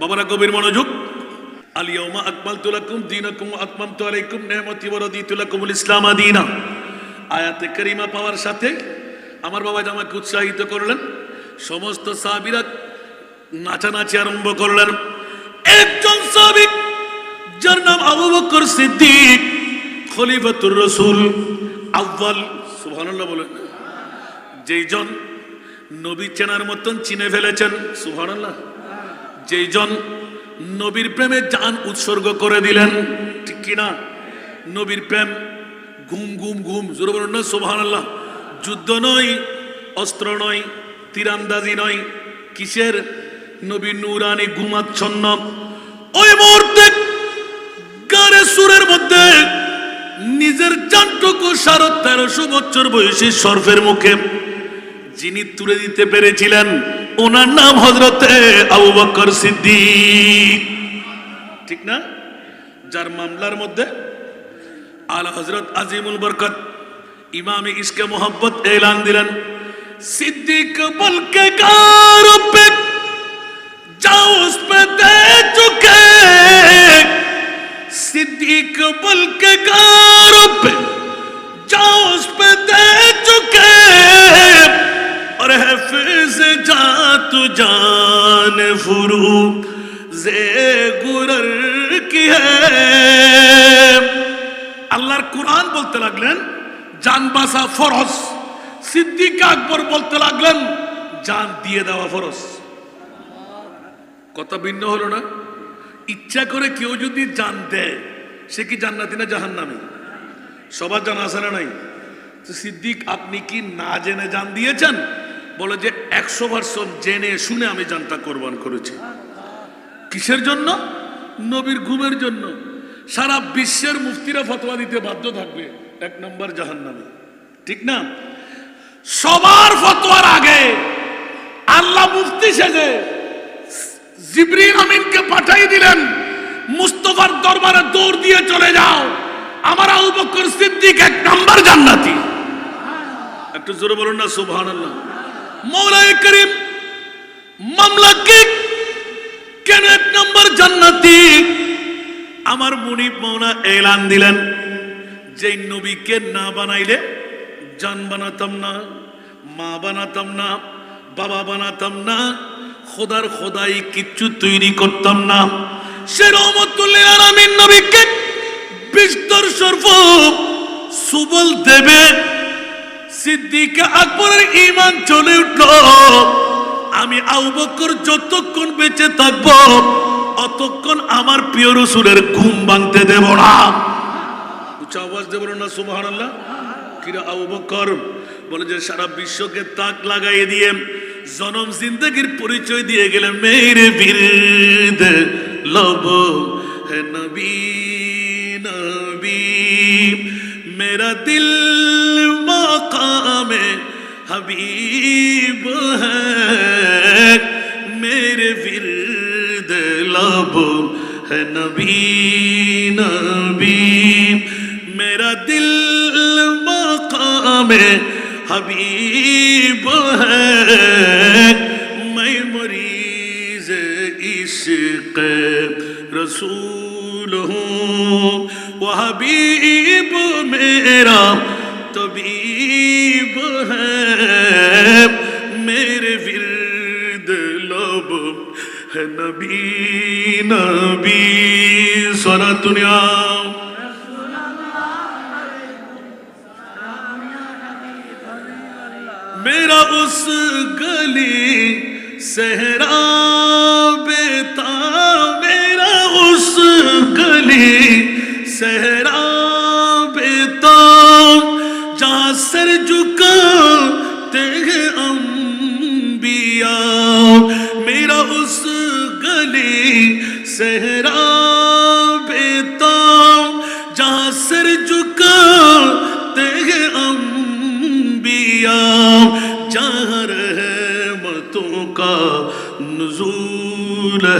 বাবারা গভীর মনোযোগ। আলিয়াউমা আকমাল তুলাকুম দিনাকুম আতমাম তু আলাইকুম নেহমতি ওয়ারাদি তুলাকুমুল ইসলাম আদিনা। আয়াতে করিমা পাওয়ার সাথে আমার বাবা আমাকে উৎসাহিত করলেন, সমস্ত সাহাবীরা নাচানাচি আরম্ভ করলেন। একজন সাহাবী যার নাম আবু বকর সিদ্দিক, খলিফাতুর রসুল আউ্বাল সুবহানাল্লাহ বলেন যেই জন নবী চেনার মতন চিনে ফেলেছেন, সুবহানাল্লাহ। যেই জন নবীর প্রেমে জান উৎসর্গ করে দিলেন, ঠিক কিনা? নবীর প্রেম ঘুম ঘুম ঘুম, জোরে বলুন না, সুবহানাল্লাহ। যুদ্ধ নয়, অস্ত্র নয়, তীরান্দাজি নয়, কিসের? নবী নুরানি ঘুমাচ্ছন্ন। ওই মুহূর্তে গানে সুরের মধ্যে নিজের জানটুকু সাড়ে তেরোশো বছর বয়সী সর্ফের মুখে যিনি তুলে দিতে পেরেছিলেন ওনার নাম হজরতে আবু বকর সিদ্দিক। ঠিক না? যার মামলার মধ্যে আল হজরত আজিমুল বরকত, ইমামে ইসকে মোহাম্মত এলান দিলেন, সিদ্দিক বলকে কার যাও উস দে চুকে? সিদ্দিক বলকে কার পে যাও উস দে চুকে تو جان فروب গুরর কি আল্লাহর কোরআন বলতে লাগলেন জান বাসা ফরজ সিদ্দিক আকবর বলতে লাগলেন জান দিয়ে দেওয়া ফরজ কথা ভিন্ন হলো না ইচ্ছা করে কেউ যদি জান দেয় সে কি জান্নাতি না জাহান নামে সবার জানা আছে না নাই সিদ্দিক আপনি কি না জেনে জান দিয়েছেন বলে যে একশো পার্সেন্ট জেনে শুনে আমি জানটা কোরবান করেছি। কিসের জন্য? নবীর ঘুমের জন্য। সারা বিশ্বের মুফতিরা ফতোয়া দিতে বাধ্য থাকবে। এক নম্বর জাহান্নামী। ঠিক না? সবার ফতোয়ার আগে আল্লাহ মুফতি সেজে জিবরিল আমিনকে পাঠাই দিলেন, মুস্তফার দরবারে দৌড় দিয়ে চলে যাও। আমার আবু বকর সিদ্দিক এক নম্বর জান্নাতি। একটু জোরে বলুন না, সুবহানাল্লাহ। মৌলাই করিম মামলা কি কেন এক নম্বর জান্নাতি? আমার মুনিব মৌলা এলান দিলেন যে নবীকে না বানাইলে জান বানাতাম না, মা বানাতাম না, বাবা বানাতাম না, খোদার খোদাই কিচ্ছু তৈরি করতাম না। সে রহমতুল্লাহ আলামিন নবীকে বিস্তর সর্ব সুবল দেবে। সিদ্দিক আকবরের ইমান চলে উঠল। আমি আবু বকর যতক্ষণ বেঁচে থাকব, অতক্ষণ আমার প্রিয় রসুলের ঘুম ভাঙতে দেব না। উচ্চ আওয়াজ দেব না, সুবহানাল্লাহ। কিরা আবু বকর? বলে যে, সারা বিশ্বকে তাক লাগাই দিয়ে জনম জিন্দগির পরিচয় দিয়ে গেলেন মেরে বীরদ লব। নবী নবী, মেরা দিল مقام حبیب ہے میرے ورد لب ہے نبی نبی۔ میرا دل مقام حبیب ہے۔ میں مریض عشق رسول ہوں وہ حبیب نبی سورة دنیا میرا اس گلی صحرا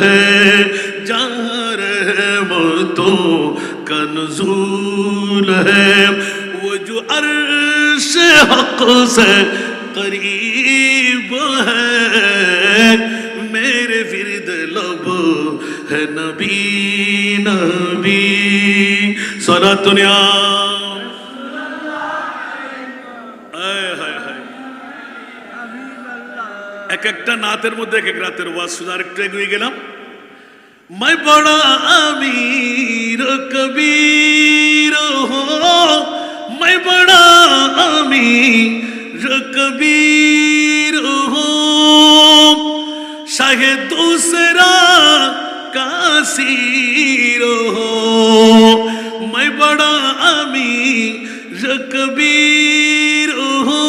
ہے جہر تو کنزول ہے۔ وہ جو عرش حق سے قریب ہے۔ میرے فرد لب ہے نبی نبی۔ سورت دنیا এক একটা নাতের মধ্যে এক এক রাতের ওয়াজ শুধু আরেকটু এগিয়ে গেলাম मैं बड़ा अमीर कबीर हो मैं बड़ा अमीर कबीर हो शाहे दूसरा कासीर हो मैं बड़ा अमीर कबीर हो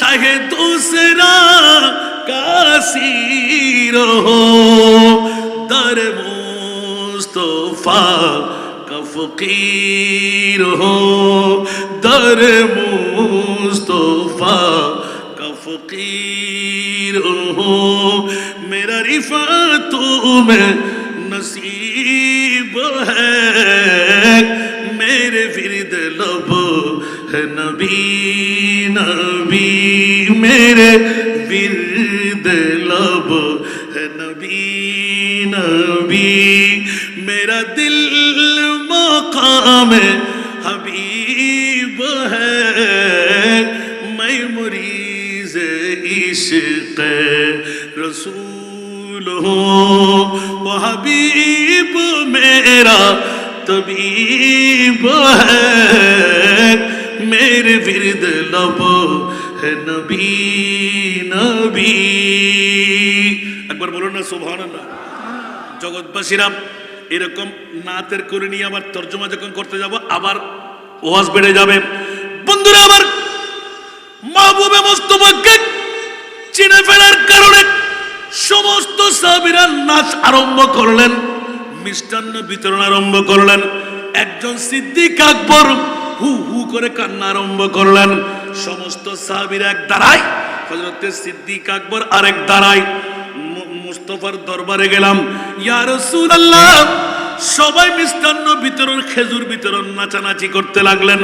शाहे दूसरा कासीर हो दर मुस्तफा का फकीर हो दर मुस्तफा का फकीर हो मेरा रिफा में नसीब है मेरे विरद लब है नबी नबी मेरे برد لب ہے نبی نبی۔ میرا دل مقام حبیب ہے۔ میں مریض عشق رسول ہوں۔ وہ حبیب میرا طبیب ہے۔ میرے ورد لب নবী নবী। একবার বলুন না সোভান জগৎবাসীরা এরকম নাতের করে নিয়ে আবার তর্জমা যখন করতে যাব, আবার ওয়াজ বেড়ে যাবে। বন্ধুরা, আবার মাহবুবে মোস্তফাকে চিনে ফেলার কারণে সমস্ত সাবিরা নাচ আরম্ভ করলেন, মিষ্টান্ন বিতরণ আরম্ভ করলেন, একজন সিদ্দিক আকবর হু হু করে কান্না আরম্ভ করলেন। সমস্ত সাহাবীরা এক দাঁড়ায়, হযরতে সিদ্দিক আকবর আরেক দাঁড়ায়। মুস্তফার দরবারে গেলাম, ইয়া রাসূলুল্লাহ সবাই মিষ্টান্ন বিতরণ খেজুর বিতরণ নাচানাচি করতে লাগলেন।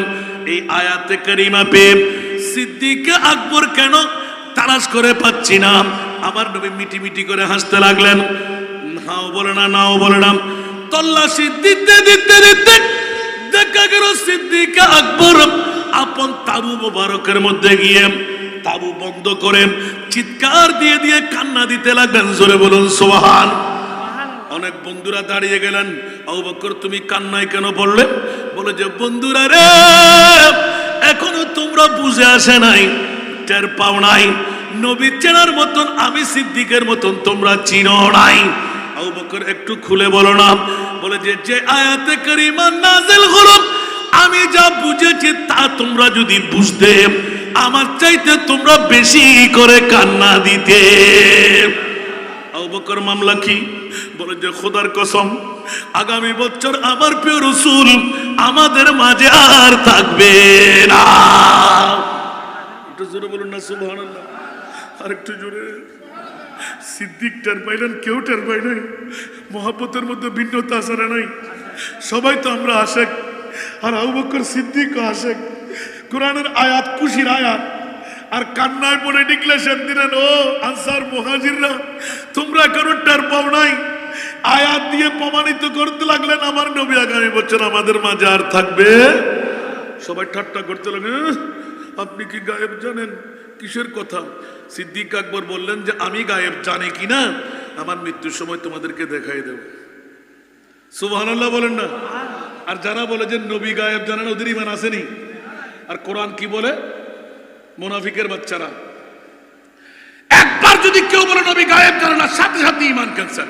এই আয়াতে করিমা পেয়ে সিদ্দিক আকবর কেন তালাশ করে পাচ্ছি না? আমার নবী মিটি মিটি করে হাসতে লাগলেন। নাও বলে না, নাও বলে না। তল্লাশি দিতে দিতে দিতে দেখা গেল সিদ্দিক আকবর আপন তাবু মোবারকের মধ্যে গিয়ে তাবু বন্ধ করে চিৎকার দিয়ে দিয়ে কান্না দিতে লাগলেন জোরে বলুন সোহান অনেক বন্ধুরা দাঁড়িয়ে গেলেন। আবু বকর তুমি কান্নায় কেন বললে বলে যে বন্ধুরা রে এখনও তোমরা বুঝে আসে নাই টের পাও নাই। নবী চেনার মতন আমি সিদ্দিকের মতন তোমরা চিনো নাই। আবু বকর একটু খুলে বলো না। বলে যে যে আয়াতে করিমা নাজেল হলো আমি যা বুঝেছি তা তোমরা যদি বুঝতে, আমার চাইতে তোমরা বেশি করে কান্না দিতে। বকর মামলা কি? বলে যে, খোদার কসম, আগামী বছর আমার প্রিয় রসুল আমাদের মাঝে আর থাকবে না। জোরে বলুন না, সুবহানাল্লাহ। আর একটু জোরে। সিদ্দিক টের পাইলেন, কেউ টের পাই নাই। মহাপতের মধ্যে ভিন্নতা আসারা নাই? সবাই তো আমরা আশেক। আর আবু বকর সিদ্দিকও আশেক কোরআনের আয়াত খুশির আয়াত। আর কান্নায় পড়ে ডিক্লেশন দিলেন, ও আনসার মুহাজিররা, তোমরা কারও টার পাও নাই। আয়াত দিয়ে প্রমাণিত করতে লাগলেন, আমার নবী আগামী বছর আমাদের মাঝে আর থাকবে। সবাই ঠাট্টা করতে লাগে আপনি কি গায়েব জানেন? কিসের কথা? সিদ্দিক আকবর বললেন যে, আমি গায়েব জানি কি না? আমার মৃত্যুর সময় তোমাদেরকে দেখাই দেব। সুবহানাল্লাহ বলেন না। আর যারা বলে যে নবী গায়েব জানেন ওদের ইমান আসেনি। আর কোরআন কি বলে? মোনাফিকের বাচ্চারা। একবার যদি কেউ বলে নবী গায়েব জানে না, সাথে সাথে ইমান ক্যান্সার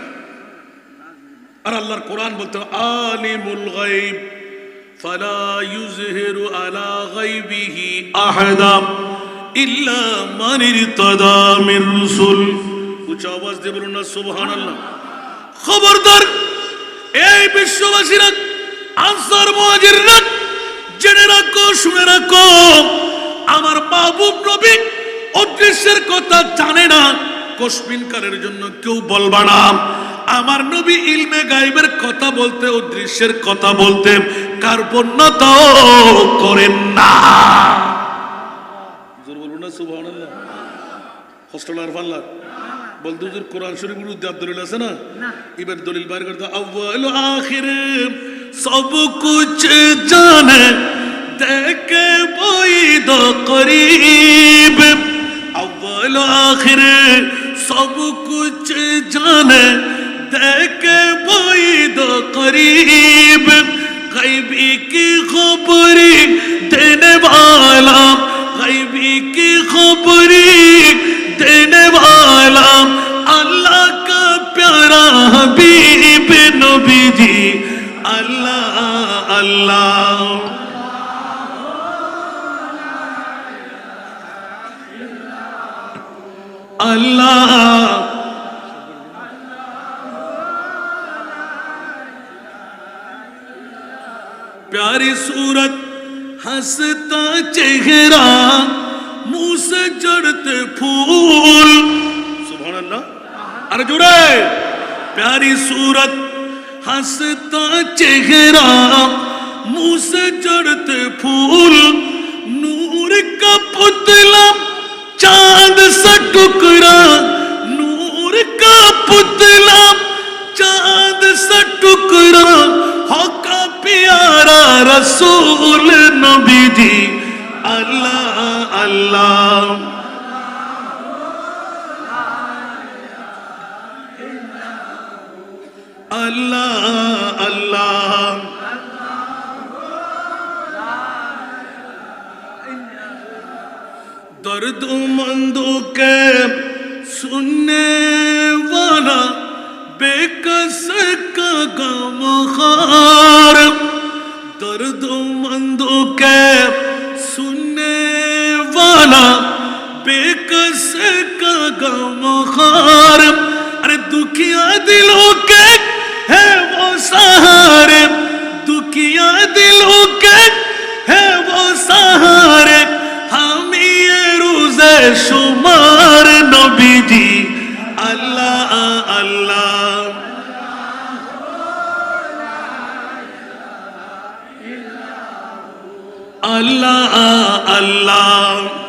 আর আল্লাহর কোরআন বলতে আলিমুল গাইব ফালা ইউজহিরু আলা গাইবিহি আহাদা ইল্লা মান ইরতাদা মির রুসুল। উচ্চ আওয়াজ দিয়ে বলুন না, সুবহানাল্লাহ। খবরদার, এই বিশ্ববাসীরা আনসার মুহাজিররা জেনে রাখো শুনে রাখো। আমার মাহবুব নবী অদৃশ্যের কথা জানে না। কসমিনকারের জন্য কেউ বলবা না। আমার নবী ইলমে গাইবের কথা বলতে ও দৃশ্যের কথা বলতে কার্পণ্যত করেন না। জোর বলুন না সুবহানাল্লাহ। হোস্টেল আর ফাল্লা। বলতে হুজুর কোরআন শরীফের উদ্যাপ দলিল আছে না? এবার দলিল বাইর করতে আউয়াল আখির সব কুছ জানে, দেখে বইদ করিব। আব্বাল আখিরে সব কুছ জানে, দেখে বইদ করিব। গাইবি কি খবরি দেনে বালা গাইবি কি খবরি দেনে বালা আল্লাহ কা প্যারা হাবিব, নবী जी अल्लाह अल्लाह अल्लाह प्यारी सूरत हंसता चेहरा मुंह से जड़ते फूल सुभान अल्लाह अरे जुड़े प्यारी सूरत হাসতা চেহারা মুসে চড়তে ফুল, নূর কা পুতলা চাঁদ সা টুকরা, নূর কা পুতলা চাঁদ সা টুকরা, হকা প্যারা রসুল নবী আল্লাহ আল্লাহ। اللہ اللہ۔ درد مندوں کے سننے والا بے کس کا غم خار درد مندوں کے سننے والا بے کس کا غم خار ارے دکھیا دلوں کے दिलों के है वो सहारे हम ये रोजे शुमार नबी जी अल्लाह अल्लाह अल्लाह अल्लाह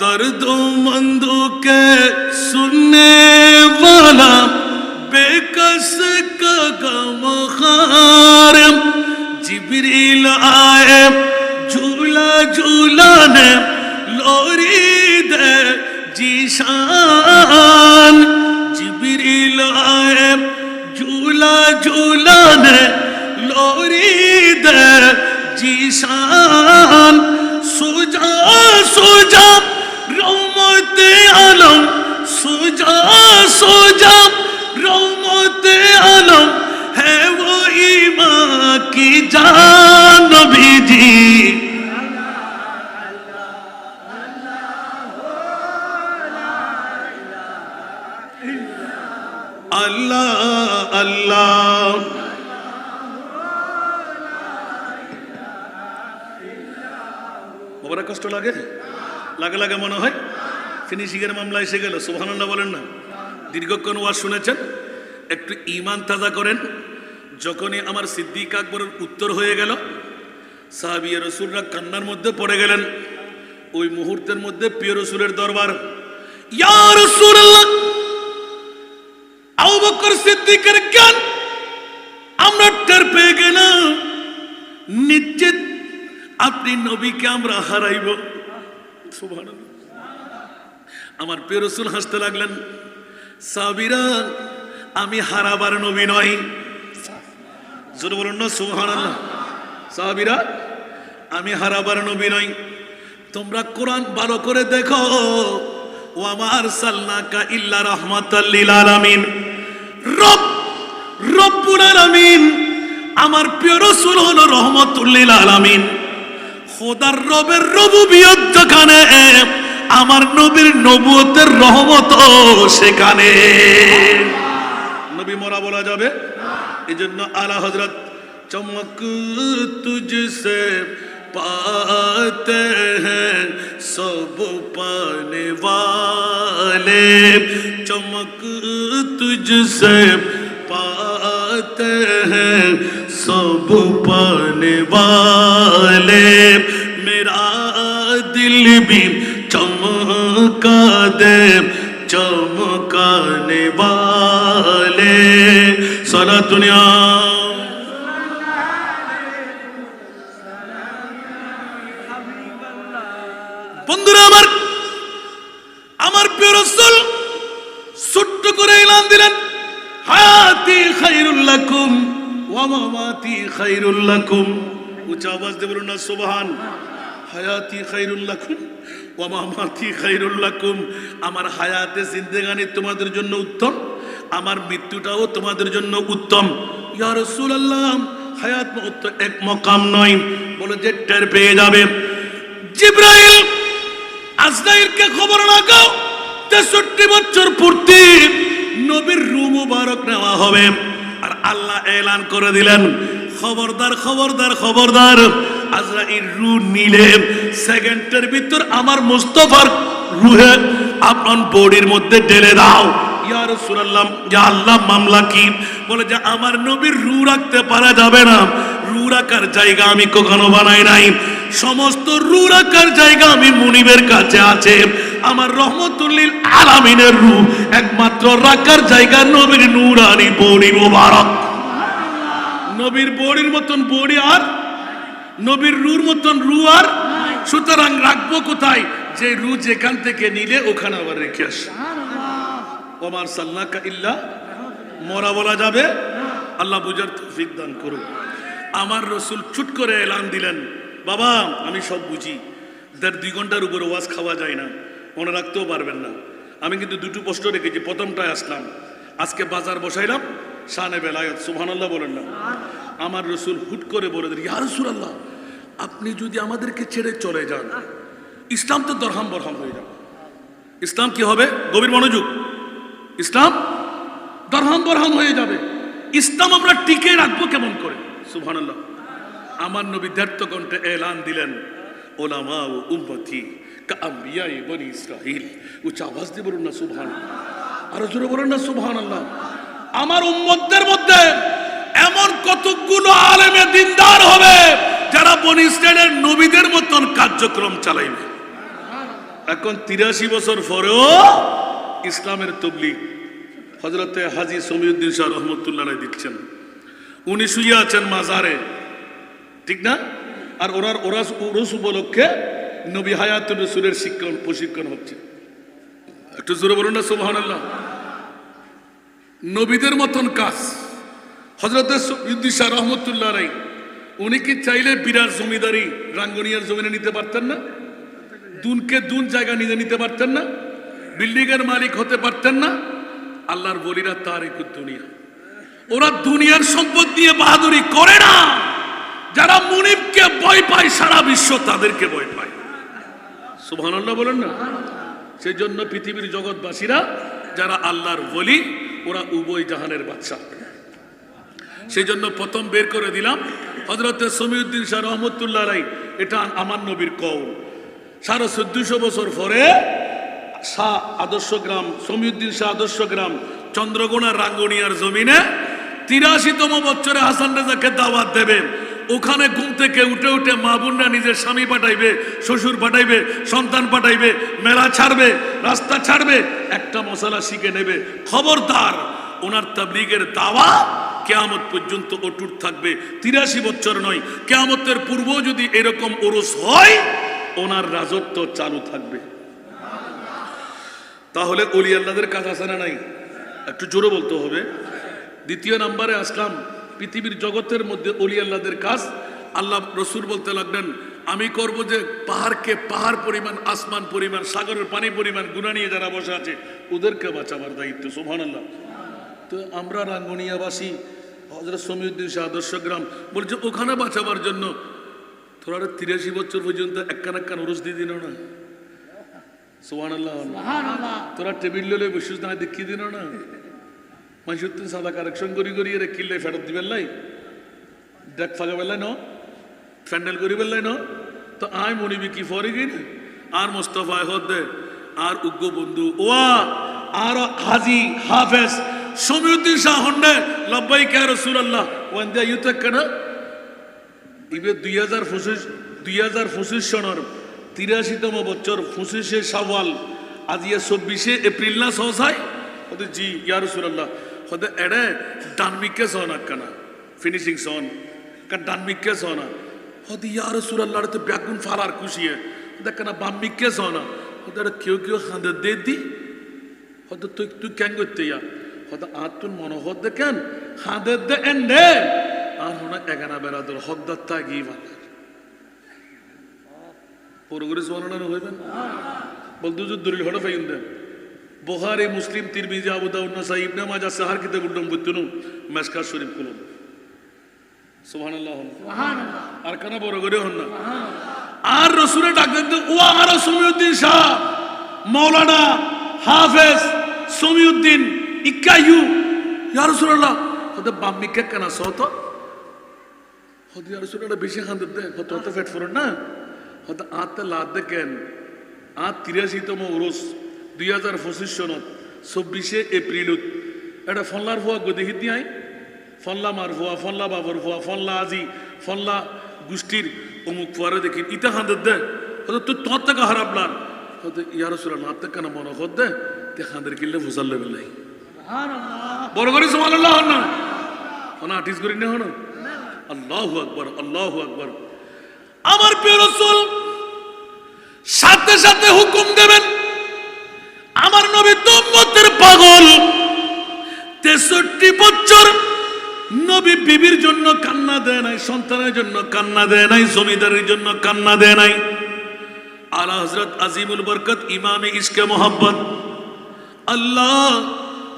दर्दों मंदों के सुनने वाला لوري ده جيشان جبريل آئے جولا جولا نے لوری دے جیشان سجا سجا رحمت عالم سجا سجا رحمت عالم ہے وہ ایمان کی جان نبی جی আল্লাহ আল্লাহ। ওরা কষ্ট লাগে? লাগে লাগে মনে হয়? ফিনিশিংয়ের মামলা এসে গেল, সুবহানাল্লাহ বলেন না। দীর্ঘক্ষণ ওয়াজ শুনেছেন, একটু ইমান তাজা করেন। যখনই আমার সিদ্দিক আকবরের উত্তর হয়ে গেল সাহাবিয়া রসুলরা কান্নার মধ্যে পড়ে গেলেন। ওই মুহূর্তের মধ্যে প্রিয় রসুলের দরবার, ইয়া রসুল্লাহ জ্ঞান আমরা টের পেয়ে নিশ্চিত আপনি নবীকে আমরা হারাইব। আমার প্রিয় রসুল, হাসতে লাগলেন সাবিরা আমি হারাবার নবী নই। বলুন না আমি হারাবার নবী নই। তোমরা কোরআন ভালো করে দেখো। ও আমার সাল্লাকা ইল্লা রহমাতাল্লিল আলামিন। রব, রব্বুল আমিন আমার প্রিয় রসুল হলো রহমতুল্লিল আলামিন। খোদার রবের রবু যেখানে, আমার নবীর নবুয়তের রহমত সেখানে। নবী মরা বলা যাবে? এই জন্য আলা হজরত চমক তুঝসে পাতে হ্যাঁ সব পানে চমক تجھ سے پاتے ہیں سب پانے والے۔ میرا دل بھی چمکا دے چمکانے والے۔ سارا دنیا করে এলান দিলেন, হায়াতি খাইরুল্লাকুম ওয়া মামাতি খাইরুল্লাকুম উচ্চ আওয়াজ দিয়ে বলুন না, সুবহান, হায়াতি খাইরুল্লাকুম ওয়া মামাতি খাইরুল্লাকুম আমার হায়াতে জিন্দেগানি তোমাদের জন্য উত্তম, আমার মৃত্যুটাও তোমাদের জন্য উত্তম। ইয়া রাসূলুল্লাহ, হায়াত মত এক মকাম নয়, বলে যে টের পেয়ে যাবে। জিব্রাইল, আজরাইলকে খবর লাগাও তেষট্টি বছর পূর্তি নবীর রু মুবারক নেওয়া হবে। আর আল্লাহ এলান করে দিলেন, খবরদার খবরদার খবরদার। আজরাইল রু নিলে সেকেন্ডের ভিতর আমার মুস্তফার রুহে আপন বডির মধ্যে ঢেলে দাও। ইয়া রাসূলুল্লাহ, ইয়া আল্লাহ, মামলা কি? বলে যে আমার নবীর রু রাখতে পারা যাবে না। রু রাখার জায়গা আমি কখনো বানাই নাই। সমস্ত রু রাখার জায়গা আমি মুনিবের কাছে আছে। আমার রহমতুল্লিল আলামিনের রু একমাত্র রাখার জায়গা নবীর নূরানি বড়ি মোবারক। নবীর বড়ির মতন বড়ি আর নবীর রুর মতন রু আর। সুতরাং রাখব কোথায়? যে রু যেখান থেকে নিলে ওখানে আবার রেখে আস। ওমার সাল্লাকা ইল্লা মরা বলা যাবে। আল্লাহ বুঝার তৌফিক দান করুন আমার রসুল ছুট করে এলান দিলেন বাবা আমি সব বুঝি। দেড় দুই ঘণ্টার উপরে ওয়াজ খাওয়া যায় না। মনে রাখতেও পারবেন না। আমি কিন্তু দুটো প্রশ্ন রেখেছি, প্রথমটায় আসলাম। আজকে বাজার বসাইলাম, শানে বেলায়ত, সুবহানাল্লাহ বলেন না। আমার রসুল হুট করে বলে দিল ইয়া রসুল আল্লাহ আপনি যদি আমাদেরকে ছেড়ে চলে যান, ইসলাম তো দরহাম বরহাম হয়ে যাবে। ইসলাম কি হবে? গভীর মনোযোগ। ইসলাম দরহাম বরহাম হয়ে যাবে। ইসলাম আমরা টিকে রাখব কেমন করে? সুবহানাল্লাহ। আমার নবী দ্ব্যর্থ কণ্ঠে এলান দিলেন ওলামা ও উম্মতি। না সুবহান আল্লাহ আমার মধ্যে এমন আলেমে দিনদার হবে যারা মতন কার্যক্রম চালাইবে। এখন তিরাশি বছর পরেও ইসলামের তবলিগ হজরতে হাজি সমিউদ্দিন শাহ রহমতুল্লাহ দিচ্ছেন। উনি শুয়ে আছেন মাজারে। ঠিক না? আর ওনার ওরাস ওরস উপলক্ষে নবী হায়াতুর রসুলের শিক্ষণ, প্রশিক্ষণ হচ্ছে। একটু জোরে বলুন না আল্লাহ নবীদের মতন কাজ। হজরত শাহ রহমতুল্লাহ রাই উনি কি চাইলে বিরাট জমিদারি রাঙ্গনিয়ার জমিনে নিতে পারতেন না? দুনকে দুন জায়গা নিজে নিতে পারতেন না? বিল্ডিং এর মালিক হতে পারতেন না? আল্লাহর বলিরা তার এক দুনিয়া। ওরা দুনিয়ার সম্পদ দিয়ে বাহাদুরি করে না। যারা মুনিবকে ভয় পায়, সারা বিশ্ব তাদেরকে ভয় পায়। সুবহানাল্লাহ বলেন না? সেই জন্য পৃথিবীর জগৎবাসীরা, যারা আল্লাহর বলি ওরা উভয় জাহানের বাদশা সেই জন্য প্রথম বের করে দিলাম হজরত সমিউদ্দিন শাহ রহমতুল্লাহ রাই এটা আমার নবীর কৌল সাড়ে চোদ্দশো বছর পরে, শাহ আদর্শ গ্রাম, সমিউদ্দিন শাহ আদর্শ গ্রাম চন্দ্রগোনা রাঙ্গনিয়ার জমিনে তিরাশিতম বছরে হাসান রেজাকে দাওয়াত দেবে ওখানে ঘুম থেকে উঠে উঠে মা বোনরা নিজের স্বামী পাঠাইবে, শ্বশুর পাঠাইবে, সন্তান পাঠাইবে, মেলা ছাড়বে, রাস্তা ছাড়বে, একটা মশলা শিখে নেবে। খবরদার, ওনার তাবলিগের দাওয়া কেয়ামত পর্যন্ত অটুট থাকবে। তিরাশি বছর নয়, কেয়ামতের পূর্ব যদি এরকম ওরস হয়, ওনার রাজত্ব চালু থাকবে। তাহলে অলি আল্লাদের কাজ আছে না নাই? একটু জোরে বলতে হবে। দ্বিতীয় নাম্বারে আসলাম। পৃথিবীর জগতের মধ্যে অলি আল্লাদের কাজ আল্লাহ রসুল বলতে লাগলেন আমি করব যে পাহাড়কে পাহাড় পরিমাণ আসমান পরিমাণ সাগরের পানি পরিমাণ গুণা নিয়ে যারা বসে আছে ওদেরকে বাঁচাবার দায়িত্ব। সোহান আল্লাহ তো আমরা রাঙ্গনিয়াবাসী হজরত সমিউদ্দিন শাহ আদর্শ গ্রাম বলছে ওখানে বাঁচাবার জন্য তোরা তিরাশি বছর পর্যন্ত একখান একখান ওরস দিয়ে দিল না? সোহান আল্লাহ তোরা টেবিল ললে বসে না দেখিয়ে দিল না? তুমি সাদা কারেকশন করি করি এর কিল্লে ফেরত দিবেন লাই। দেখ ফাঁকা বেলায় ন, ফ্যান্ডেল করি বেলায় ন। তো আয় মনিবি কি ফরে গিন আর মোস্তফা হদ্দে আর উগ্র বন্ধু ওয়া, আর হাজি হাফেজ সমীউদ্দিন শাহ হন্ডে, লব্বাই কে রসুল্লাহ ওয়ান দিয়া ইউতে কেন? ইবে দুই হাজার পঁচিশ, দুই হাজার পঁচিশ সনের তিরাশিতম বছর পঁচিশে সাওয়াল আজ ইয়ে চব্বিশে এপ্রিল না সহসায়? জি ইয়ার সুরাল্লাহ হতে আকানা ফিনিশিং সন কারণ ডানমিকে সনা হতে ইয়ার সুরাল্লাহ তো ব্যাগুন ফালার খুশিয়ে দেখানা বাম্মিকে সনা হতে এটা কেউ কেউ হাঁদে দে দি। হয়তো তুই তুই কেন করতে ইয়া। হয়তো আর তুই মনোহর দেখেন? হাঁদের দে এন্ডে। আর হনা এগানা বেড়াদর হকদার তা গিয়ে বাংলার পুরোগুলি সোয়ানো হইবেন বলতো যে দলিল হড় ফাইন দেন। বোহারি মুসলিম তিরমিজি আবু দাউদ নাসাই ইবনে মাজাহ সাহার কিতাব উড্ডম বুতুনু মেসকা শরীফ কুলুন সুবহানাল্লাহ আর কেন বড় করে হন না? আর রসুলে ডাক দেন ও আমার সমিউদ্দিন শাহ মৌলানা হাফেজ সমিউদ্দিন ইকাইউ ইয়া রাসূলুল্লাহ হতে বাম্মিকে কেন সত হতে ইয়া রাসূলুল্লাহ বেশি খান দে হতে হতে ফেট ফুরন না? হতে আতে লাদ দেখেন আট তিরাশিতম উরুস দুই হাজার পঁচিশ সনত চব্বিশে এপ্রিলত। এটা ফল্লার ভুয়া গদিহিত দিয়াই ফল্লা মার ভুয়া ফল্লা বাবর ভুয়া ফল্লা আজি ফল্লা গোষ্ঠীর অমুক ফুয়ারে দেখি ইটা হাঁদের দে। তুই তোর থেকে হারাপ লাল হয়তো ইয়ার সুরা না মনে কর দে। তে হাঁদের কিনলে ভুসার লেবেল নাই বড় করে সমান আল্লাহ না। হনা আটিস করি না হনো? আল্লাহ আকবর আল্লাহ আকবর আমার প্রিয় রসুল সাথে সাথে হুকুম পাগল তেষট্টি বছর নবী বিবির জন্য কান্না দেয় নাই সন্তানের জন্য কান্না দেয় নাই জমিদারের জন্য কান্না দেয় নাই আলা হজরত আজিমুল বরকত ইমামে ইসকে মোহাম্মত আল্লাহ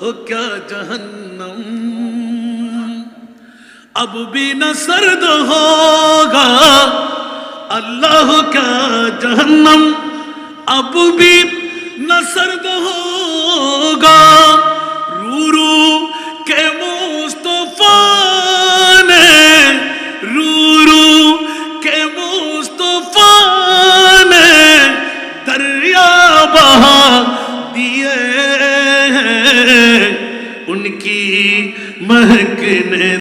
हो क्या जहन्नम अब भी न सर्द होगा अल्लाह का जहन्नम अब भी نہ سرد ہوگا۔ رو رو کے مصطفیٰ نے رو رو کے مصطفیٰ نے دریا بہا دیے ہیں۔ ان کی مہک نے